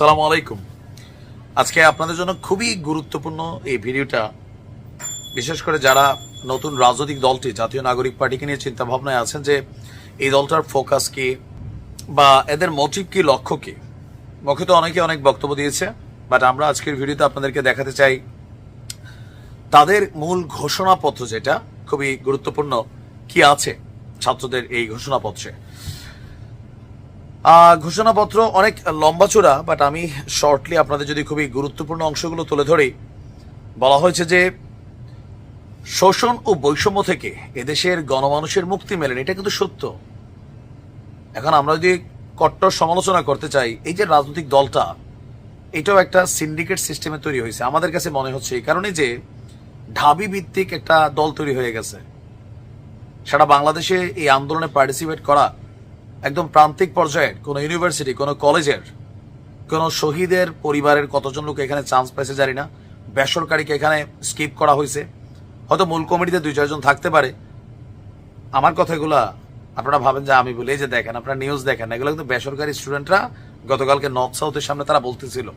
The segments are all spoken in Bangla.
সালাম আলাইকুম। আজকে আপনাদের জন্য খুবই গুরুত্বপূর্ণ এই ভিডিওটা। বিশেষ করে যারা নতুন রাজনৈতিক দলটি, জাতীয় নাগরিক পার্টিকে নিয়ে চিন্তা ভাবনায় আছেন যে এই দলটার ফোকাস কি বা এদের মোটিভ কি, লক্ষ্য কি? মুখে তো অনেকে অনেক বক্তব্য দিয়েছে বাট আমরা আজকের ভিডিওতে আপনাদেরকে দেখাতে চাই তাদের মূল ঘোষণাপত্র যেটা, খুবই গুরুত্বপূর্ণ, কি আছে ছাত্রদের এই ঘোষণাপত্রে। ঘোষণাপত্র অনেক লম্বা চূড়া বাট আমি শর্টলি আপনাদের যদি খুবই গুরুত্বপূর্ণ অংশগুলো তুলে ধরি, বলা হয়েছে যে শোষণ ও বৈষম্য থেকে এদেশের গণমানুষের মুক্তি মেলেনি, এটা কিন্তু সত্য। এখন আমরা যদি কট্টর সমালোচনা করতে চাই, এই যে রাজনৈতিক দলটা, এটাও একটা সিন্ডিকেট সিস্টেমে তৈরি হয়েছে। আমাদের কাছে মনে হচ্ছে এই কারণে যে ঢাবি ভিত্তিক একটা দল তৈরি হয়ে গেছে। সারা বাংলাদেশে এই আন্দোলনে পার্টিসিপেট করা একদম প্রান্তিক পর্যায়ের, কোনো ইউনিভার্সিটি কোনো কলেজের কোনো শহীদের পরিবারের কতজন লোক এখানে চান্স পেয়েছে জানি না। বেসরকারিকে এখানে স্কিপ করা হয়েছে। হয়তো মূল কমিটিতে দুই চারজন থাকতে পারে। আমার কথাগুলা আপনারা ভাবেন যে আমি বলি যে দেখেন, আপনারা নিউজ দেখেন, এগুলো কিন্তু বেসরকারি স্টুডেন্টরা গতকালকে নর্থ সাউথের সামনে তারা বলতেছিল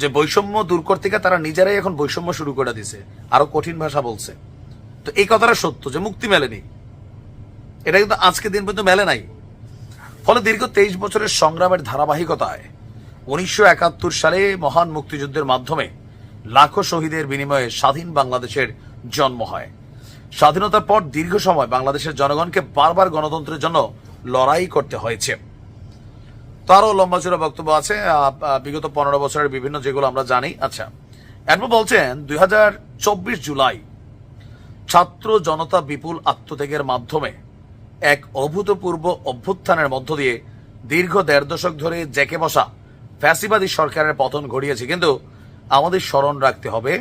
যে বৈষম্য দূর করতে গিয়ে তারা নিজেরাই এখন বৈষম্য শুরু করে দিছে আরও কঠিন ভাষা বলছে। তো এই কথাটা সত্য যে মুক্তি মেলেনি। এটা কিন্তু আজকে দিন পর্যন্ত মেলে নাই। ফলে দীর্ঘ তেইশ বছরের সংগ্রামের ধারাবাহিকতায় উনিশশো একাত্তর সালে মহান মুক্তিযুদ্ধের মাধ্যমে লাখো শহীদের বিনিময়ে স্বাধীন বাংলাদেশের জন্ম হয়। স্বাধীনতার পর দীর্ঘ সময় বাংলাদেশের জনগণকে বারবার গণতন্ত্রের জন্য লড়াই করতে হয়েছে। তারও লম্বা চূড়া বক্তব্য আছে। বিগত পনেরো বছরের বিভিন্ন যেগুলো আমরা জানি। আচ্ছা এরপর বলছেন, দুই হাজার চব্বিশ জুলাই ছাত্র জনতা বিপুল আত্মত্যাগের মাধ্যমে এক অভূতপূর্ব অভ্যুত্থানের মধ্য দিয়ে দীর্ঘ দেড় দশক ধরে জেকে বসা ফ্যাসিবাদী সরকারের পতন ঘটিয়েছে। কিন্তু আমাদের স্মরণ রাখতে হবে,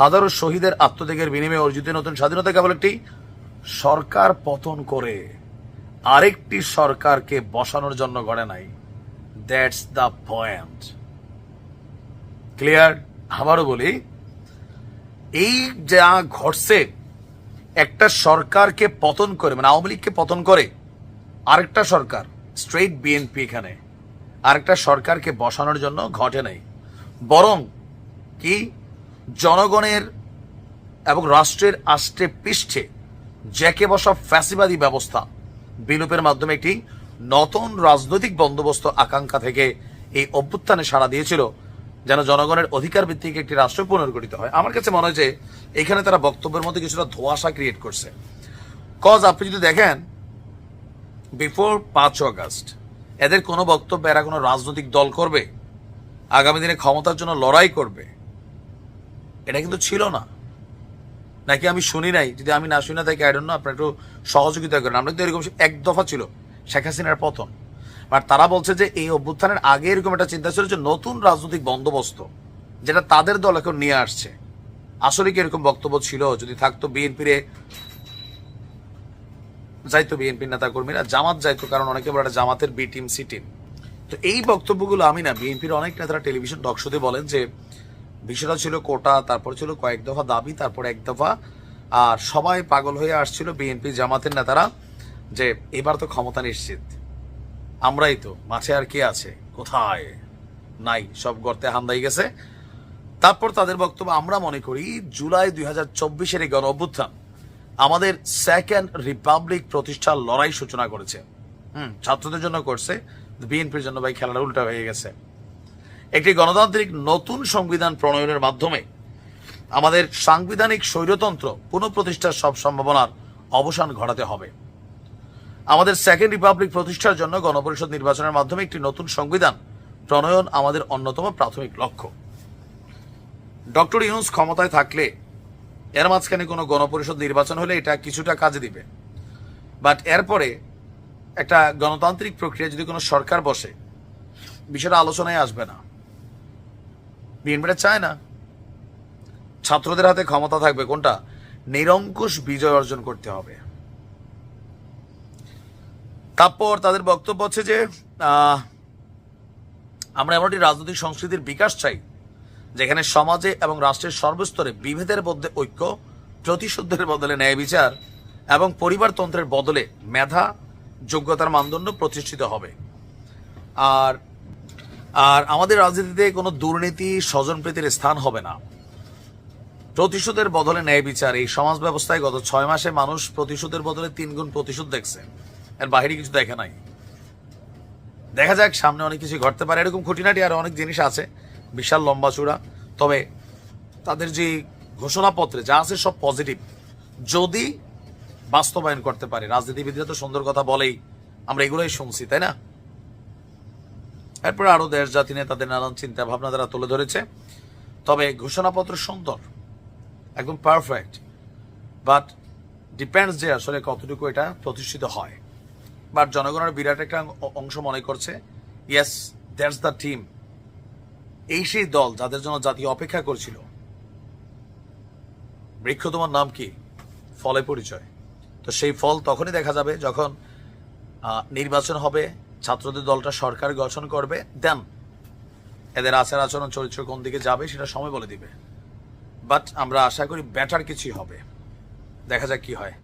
হাজারো শহীদের আত্মত্যাগের বিনিময়ে অর্জিত নতুন স্বাধীনতা কেবল একটি সরকার পতন করে, আরেকটি সরকারকে বসানোর জন্য গড়ে নাই। দ্যাটস দ্য পয়েন্ট ক্লিয়ার আবারও বলি, এই যা ঘটছে একটা সরকারকে পতন করে মানে আওয়ামী লীগকে পতন করে আরেকটা সরকার স্ট্রেট বিএনপি এখানে। আরেকটা সরকারকে বসানোর জন্য ঘটে নাই। বরং কি? জনগণের এবং রাষ্ট্রের আষ্টে পৃষ্ঠে জ্যাকে বসা ফ্যাসিবাদী ব্যবস্থা, বিলোপের মাধ্যমে একটি নতুন রাজনৈতিক বন্দোবস্ত আকাঙ্ক্ষা থেকে এই অভ্যুত্থানে সাড়া দিয়েছিল যেন জনগণের অধিকার ভিত্তিক একটি রাষ্ট্র পুনর্গঠিত হয়। আমার কাছে মনে হয় যে এখানে তারা বক্তব্যের মধ্যে কিছুটা ধোঁয়াশা ক্রিয়েট করছে। কজ আপনি যদি দেখেন বিফোর পাঁচ আগস্ট, এদের কোনো বক্তব্য, এরা কোনো রাজনৈতিক দল করবে, আগামী দিনে ক্ষমতার জন্য লড়াই করবে, এটা কিন্তু ছিল না। নাকি আমি শুনি নাই? যদি আমি না শুনি না আইডন না আপনার একটু সহযোগিতা করেন। আমরা কিন্তু এরকম এক দফা ছিল, শেখ হাসিনার পতন। আর তারা বলছে যে এই অভ্যুত্থানের আগে এরকম একটা চিন্তা ছিল যে নতুন রাজনৈতিক বন্দোবস্ত যেটা তাদের দল এখন নিয়ে আসছে। আসলে কি এরকম বক্তব্য ছিল? যদি থাকতো বিএনপির যাইতো বিএনপির নেতা কর্মীরা জামাত যাইতো, কারণ অনেকে বলে এটা জামাতের বি টিম, সি টিম। তো এই বক্তব্যগুলো আমি না, বিএনপির অনেক নেতারা টেলিভিশন টকশোতে বলেন যে বিষয়টা ছিল কোটা, তারপর ছিল কয়েক দফা দাবি, তারপর এক দফা, আর সবাই পাগল হয়ে আসছিল বিএনপি জামাতের নেতারা যে এবার তো ক্ষমতা নিশ্চিত। আমরাই তো, মাঠে আর কে আছে? কোথায়? নাই, সব গর্তে হান্দাই গেছে। তারপর তাদের বক্তব্য আমরা মনে করি, জুলাই দুই হাজার চব্বিশের এই গণ অভ্যুত্থান আমাদের সেকেন্ড রিপাবলিক প্রতিষ্ঠার লড়াই সূচনা করেছে। হুম, ছাত্রদের জন্য করছে, বিএনপির জন্য ভাই খেলাটা উল্টা হয়ে গেছে। একটি গণতান্ত্রিক নতুন সংবিধান প্রণয়নের মাধ্যমে আমাদের সাংবিধানিক স্বৈরতন্ত্র পুনঃপ্রতিষ্ঠার সব সম্ভাবনার অবসান ঘটাতে হবে। আমাদের সেকেন্ড রিপাবলিক প্রতিষ্ঠার জন্য গণপরিষদ নির্বাচনের মাধ্যমে একটি নতুন সংবিধান। প্রণয়ন আমাদের অন্যতম প্রাথমিক লক্ষ্য। ডক্টর ইউনুস ক্ষমতায় থাকলে এর মাঝখানে কোনো গণপরিষদ নির্বাচন হলে এটা কিছুটা কাজে দিবে। বাট এরপরে একটা গণতান্ত্রিক প্রক্রিয়া যদি কোনো সরকার বসে, বিষয়টা আলোচনায় আসবে না। বিএনপিটা চায় না। ছাত্রদের হাতে ক্ষমতা থাকবে কোনটা? নিরঙ্কুশ বিজয় অর্জন করতে হবে। তারপর তাদের বক্তব্য হচ্ছে যে আমরা এমন একটি রাজনৈতিক সংস্কৃতির বিকাশ চাই, যেখানে সমাজে এবং রাষ্ট্রের সর্বস্তরে বিভেদের মধ্যে ঐক্য, প্রতিশোধের বদলে ন্যায় বিচার এবং পরিবারতন্ত্রের বদলে মেধা, যোগ্যতার মানদণ্ড প্রতিষ্ঠিত হবে। আর আর আমাদের রাজনীতিতে কোনো দুর্নীতি, স্বজনপ্রীতির স্থান হবে না। প্রতিশোধের বদলে ন্যায় বিচার, এই সমাজ ব্যবস্থায় গত ছয় মাসে মানুষ প্রতিশোধের বদলে তিন গুণ প্রতিশোধ দেখছে। এর বাহিরে কিছু দেখে নাই। দেখা যাক, সামনে অনেক কিছু ঘটতে পারে। এরকম খুঁটিনাটি আর অনেক জিনিস আছে। বিশাল লম্বা চূড়া। তবে তাদের যে ঘোষণাপত্রে যা আছে সব পজিটিভ যদি বাস্তবায়ন করতে পারে। রাজনীতিবিদরা তো সুন্দর কথা বলেই আমরা এগুলোই শুনছি, তাই না? এরপরে আরও দেশ, জাতি নিয়ে তাদের নানান চিন্তা ভাবনা তারা তুলে ধরেছে। তবে ঘোষণাপত্র সুন্দর। একদম পারফেক্ট বাট ডিপেন্ডস যে আসলে কতটুকু এটা প্রতিষ্ঠিত হয়। বাট জনগণের বিরাট একটা অংশ মনে করছে ইয়েস দ্যাটস দ্য টিম এই সেই দল যাদের জন্য জাতি অপেক্ষা করছিল। বৃক্ষ তোমার নাম কি? ফলে পরিচয়। তো সেই ফল তখনই দেখা যাবে যখন নির্বাচন হবে, ছাত্রদের দলটা সরকার গঠন করবে দেন এদের আচার আচরণ, চরিত্র কোন দিকে যাবে সেটা সময় বলে দিবে। বাট আমরা আশা করি বেটার কিছুই হবে। দেখা যাক কি হয়।